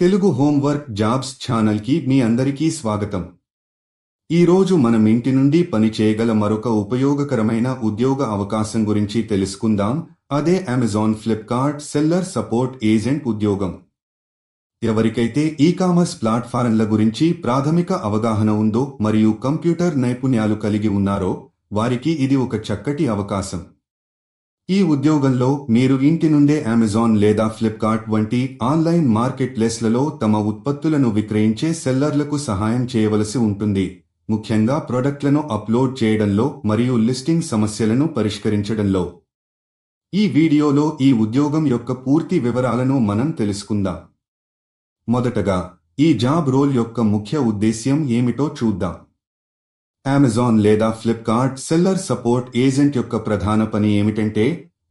Telugu homework jobs ఛానల్కి మీ అందరికీ స్వాగతం. ఈరోజు మనం ఇంటి నుండి పని చేయగల మరొక ఉపయోగకరమైన ఉద్యోగ అవకాశం గురించి తెలుసుకుందాం. అదే Amazon Flipkart seller support agent ఉద్యోగం. ఎవరికైతే ఈ కామర్స్ ప్లాట్ఫారంల గురించి ప్రాథమిక అవగాహన ఉందో మరియు కంప్యూటర్ నైపుణ్యాలు కలిగి ఉన్నారో వారికి ఇది ఒక చక్కటి అవకాశం. ఈ ఉద్యోగంలో మీరు ఇంటి నుండే అమెజాన్ లేదా ఫ్లిప్కార్ట్ వంటి ఆన్లైన్ మార్కెట్ ప్లేస్లలో తమ ఉత్పత్తులను విక్రయించే సెల్లర్లకు సహాయం చేయవలసి ఉంటుంది. ముఖ్యంగా ప్రొడక్ట్లను అప్లోడ్ చేయడంలో మరియు లిస్టింగ్ సమస్యలను పరిష్కరించడంలో. ఈ వీడియోలో ఈ ఉద్యోగం యొక్క పూర్తి వివరాలను మనం తెలుసుకుందాం. మొదటగా ఈ జాబ్ రోల్ యొక్క ముఖ్య ఉద్దేశ్యం ఏమిటో చూద్దాం. అమెజాన్ లేదా ఫ్లిప్కార్ట్ సెల్లర్ సపోర్ట్ ఏజెంట్ యొక్క ప్రధాన పని ఏమిటంటే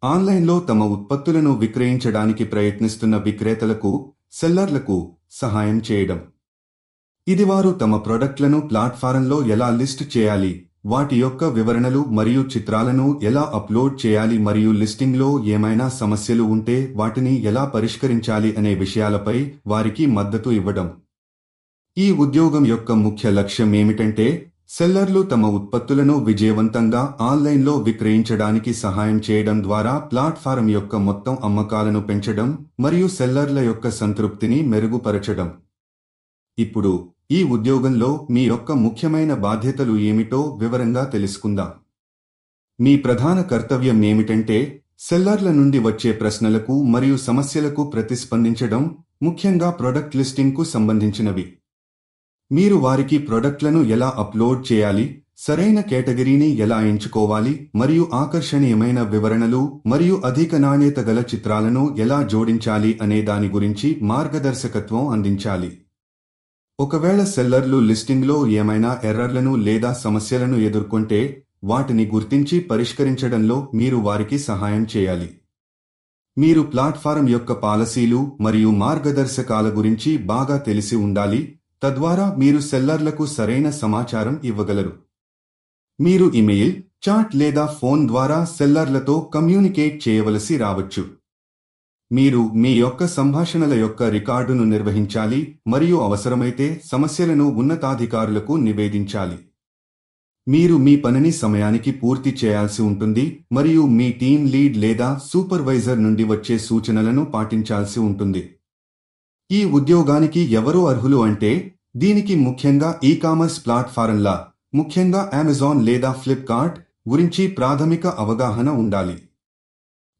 ఆన్లైన్లో తమ ఉత్పత్తులను విక్రయించడానికి ప్రయత్నిస్తున్న విక్రేతలకు సెల్లర్లకు సహాయం చేయడం. ఇది వారు తమ ప్రొడక్ట్లను ప్లాట్ఫారంలో ఎలా లిస్ట్ చేయాలి వాటి యొక్క వివరణలు మరియు చిత్రాలను ఎలా అప్లోడ్ చేయాలి మరియు లిస్టింగ్లో ఏమైనా సమస్యలు ఉంటే వాటిని ఎలా పరిష్కరించాలి అనే విషయాలపై వారికి మద్దతు ఇవ్వడం. ఈ ఉద్యోగం యొక్క ముఖ్య లక్ష్యం ఏమిటంటే సెల్లర్లు తమ ఉత్పత్తులను విజయవంతంగా ఆన్లైన్లో విక్రయించడానికి సహాయం చేయడం ద్వారా ప్లాట్ఫారం యొక్క మొత్తం అమ్మకాలను పెంచడం మరియు సెల్లర్ల యొక్క సంతృప్తిని మెరుగుపరచడం. ఇప్పుడు ఈ ఉద్యోగంలో మీ యొక్క ముఖ్యమైన బాధ్యతలు ఏమిటో వివరంగా తెలుసుకుందాం. మీ ప్రధాన కర్తవ్యం ఏమిటంటే సెల్లర్ల నుండి వచ్చే ప్రశ్నలకు మరియు సమస్యలకు ప్రతిస్పందించడం ముఖ్యంగా ప్రొడక్ట్ లిస్టింగ్కు సంబంధించినవి. మీరు వారికి ప్రొడక్ట్లను ఎలా అప్లోడ్ చేయాలి సరైన కేటగిరీని ఎలా ఎంచుకోవాలి మరియు ఆకర్షణీయమైన వివరణలు మరియు అధిక నాణ్యత గల చిత్రాలను ఎలా జోడించాలి అనే దాని గురించి మార్గదర్శకత్వం అందించాలి. ఒకవేళ సెల్లర్లు లిస్టింగ్లో ఏమైనా ఎర్రర్లను లేదా సమస్యలను ఎదుర్కొంటే వాటిని గుర్తించి పరిష్కరించడంలో మీరు వారికి సహాయం చేయాలి. మీరు ప్లాట్ఫారం యొక్క పాలసీలు మరియు మార్గదర్శకాల గురించి బాగా తెలిసి ఉండాలి తద్వారా మీరు సెల్లర్లకు సరైన సమాచారం ఇవ్వగలరు. మీరు ఇమెయిల్ చాట్ లేదా ఫోన్ ద్వారా సెల్లర్లతో కమ్యూనికేట్ చేయవలసి రావచ్చు. మీరు మీ యొక్క సంభాషణల యొక్క రికార్డును నిర్వహించాలి మరియు అవసరమైతే సమస్యలను ఉన్నతాధికారులకు నివేదించాలి. మీరు మీ పనిని సమయానికి పూర్తి చేయాల్సి ఉంటుంది మరియు మీ టీం లీడ్ లేదా సూపర్వైజర్ నుండి వచ్చే సూచనలను పాటించాల్సి ఉంటుంది. ఈ ఉద్యోగానికి ఎవరు అర్హులు అంటే దీనికి ముఖ్యంగా ఈ కామర్స్ ప్లాట్ఫారంల ముఖ్యంగా అమెజాన్ లేదా ఫ్లిప్కార్ట్ గురించి ప్రాథమిక అవగాహన ఉండాలి.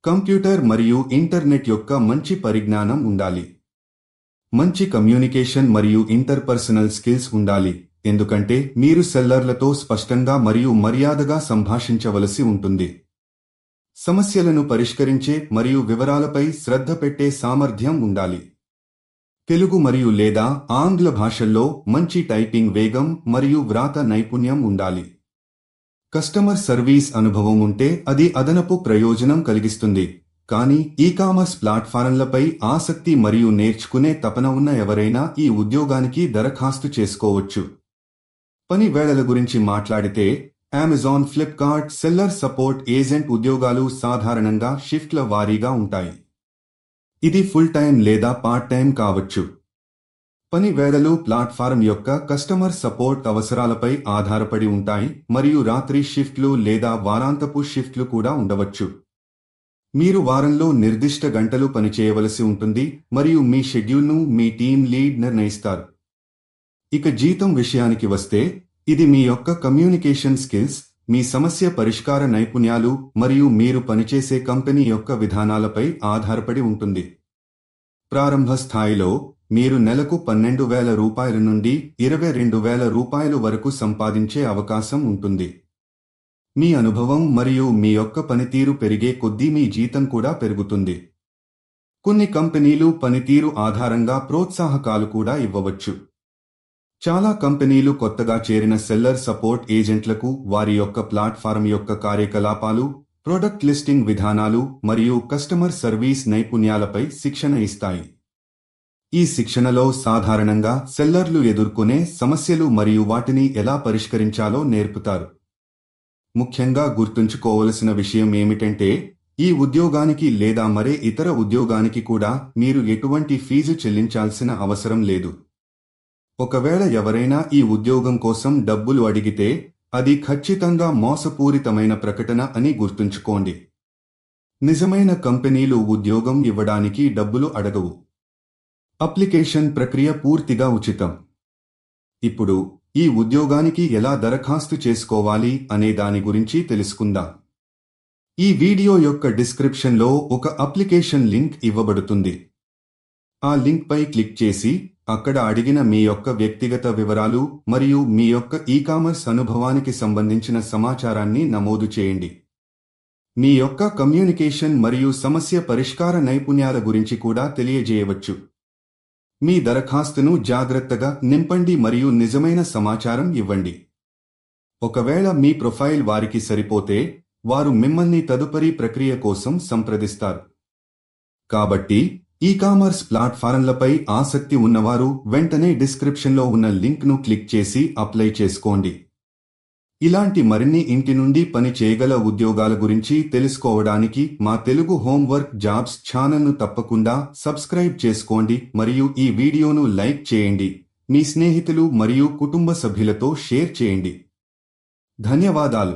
కంప్యూటర్ మరియు ఇంటర్నెట్ యొక్క మంచి పరిజ్ఞానం ఉండాలి. మంచి కమ్యూనికేషన్ మరియు ఇంటర్పర్సనల్ స్కిల్స్ ఉండాలి ఎందుకంటే మీరు సెల్లర్లతో స్పష్టంగా మరియు మర్యాదగా సంభాషించవలసి ఉంటుంది. సమస్యలను పరిష్కరించే మరియు వివరాలపై శ్రద్ధ పెట్టే సామర్థ్యం ఉండాలి. తెలుగు మరియు లేదా ఆంగ్ల భాషల్లో మంచి టైపింగ్ వేగం మరియు వ్రాత నైపుణ్యం ఉండాలి. కస్టమర్ సర్వీస్ అనుభవం ఉంటే అది అదనపు ప్రయోజనం కలిగిస్తుంది. కానీ ఈ కామర్స్ ప్లాట్ఫారంలపై ఆసక్తి మరియు నేర్చుకునే తపన ఉన్న ఎవరైనా ఈ ఉద్యోగానికి దరఖాస్తు చేసుకోవచ్చు. పని వేళల గురించి మాట్లాడితే Amazon Flipkart seller support agent ఉద్యోగాలు సాధారణంగా షిఫ్ట్ల వారీగా ఉంటాయి. ఇది ఫుల్ టైం లేదా పార్ట్ టైం కావచ్చు. పని వేళలు ప్లాట్ఫారం యొక్క కస్టమర్ సపోర్ట్ అవసరాలపై ఆధారపడి ఉంటాయి మరియు రాత్రి షిఫ్ట్లు లేదా వారాంతపు షిఫ్ట్లు కూడా ఉండవచ్చు. మీరు వారంలో నిర్దిష్ట గంటలు పనిచేయవలసి ఉంటుంది మరియు మీ షెడ్యూల్ను మీ టీం లీడ్ నిర్ణయిస్తారు. ఇక జీతం విషయానికి వస్తే ఇది మీ యొక్క కమ్యూనికేషన్ స్కిల్స్ మీ సమస్య పరిష్కార నైపుణ్యాలు మరియు మీరు పనిచేసే కంపెనీ యొక్క విధానాలపై ఆధారపడి ఉంటుంది. ప్రారంభ స్థాయిలో మీరు నెలకు పన్నెండు వేల రూపాయల నుండి ఇరవై రెండు వేల రూపాయలు వరకు సంపాదించే అవకాశం ఉంటుంది. మీ అనుభవం మరియు మీ యొక్క పనితీరు పెరిగే కొద్దీ మీ జీతం కూడా పెరుగుతుంది. కొన్ని కంపెనీలు పనితీరు ఆధారంగా ప్రోత్సాహకాలు కూడా ఇవ్వవచ్చు. చాలా కంపెనీలు కొత్తగా చేరిన సెల్లర్ సపోర్ట్ ఏజెంట్లకు వారి యొక్క ప్లాట్ఫారం యొక్క కార్యకలాపాలు ప్రొడక్ట్ లిస్టింగ్ విధానాలు మరియు కస్టమర్ సర్వీస్ నైపుణ్యాలపై శిక్షణ ఇస్తాయి. ఈ శిక్షణలో సాధారణంగా సెల్లర్లు ఎదుర్కొనే సమస్యలు మరియు వాటిని ఎలా పరిష్కరించాలో నేర్పుతారు. ముఖ్యంగా గుర్తుంచుకోవలసిన విషయం ఏమిటంటే ఈ ఉద్యోగానికి లేదా మరే ఇతర ఉద్యోగానికి కూడా మీరు ఎటువంటి ఫీజు చెల్లించాల్సిన అవసరం లేదు. ఒకవేళ ఎవరైనా ఈ ఉద్యోగం కోసం డబ్బులు అడిగితే అది ఖచ్చితంగా మోసపూరితమైన ప్రకటన అని గుర్తుంచుకోండి. నిజమైన కంపెనీలు ఉద్యోగం ఇవ్వడానికి డబ్బులు అడగవు. అప్లికేషన్ ప్రక్రియ పూర్తిగా ఉచితం. ఇప్పుడు ఈ ఉద్యోగానికి ఎలా దరఖాస్తు చేసుకోవాలి అనే దాని గురించి తెలుసుకుందాం. ఈ వీడియో యొక్క డిస్క్రిప్షన్లో ఒక అప్లికేషన్ లింక్ ఇవ్వబడుతుంది. ఆ లింక్పై క్లిక్ చేసి అక్కడ అడిగిన మీ యొక్క వ్యక్తిగత వివరాలు మరియు మీ యొక్క ఈ కామర్స్ అనుభవానికి సంబంధించిన సమాచారాన్ని నమోదు చేయండి. మీ యొక్క కమ్యూనికేషన్ మరియు సమస్య పరిష్కార నైపుణ్యాల గురించి కూడా తెలియజేయవచ్చు. మీ దరఖాస్తును జాగ్రత్తగా నింపండి మరియు నిజమైన సమాచారం ఇవ్వండి. ఒకవేళ మీ ప్రొఫైల్ వారికి సరిపోతే వారు మిమ్మల్ని తదుపరి ప్రక్రియ కోసం సంప్రదిస్తారు. కాబట్టి ఈ కామర్స్ ప్లాట్ఫారంలపై ఆసక్తి ఉన్నవారు వెంటనే డిస్క్రిప్షన్లో ఉన్న లింక్ను క్లిక్ చేసి అప్లై చేసుకోండి. ఇలాంటి మరిన్ని ఇంటి నుండి పని చేయగల ఉద్యోగాల గురించి తెలుసుకోవడానికి మా తెలుగు హోంవర్క్ జాబ్స్ ఛానల్ను తప్పకుండా సబ్స్క్రైబ్ చేసుకోండి మరియు ఈ వీడియోను లైక్ చేయండి. మీ స్నేహితులు మరియు కుటుంబ సభ్యులతో షేర్ చేయండి. ధన్యవాదాలు.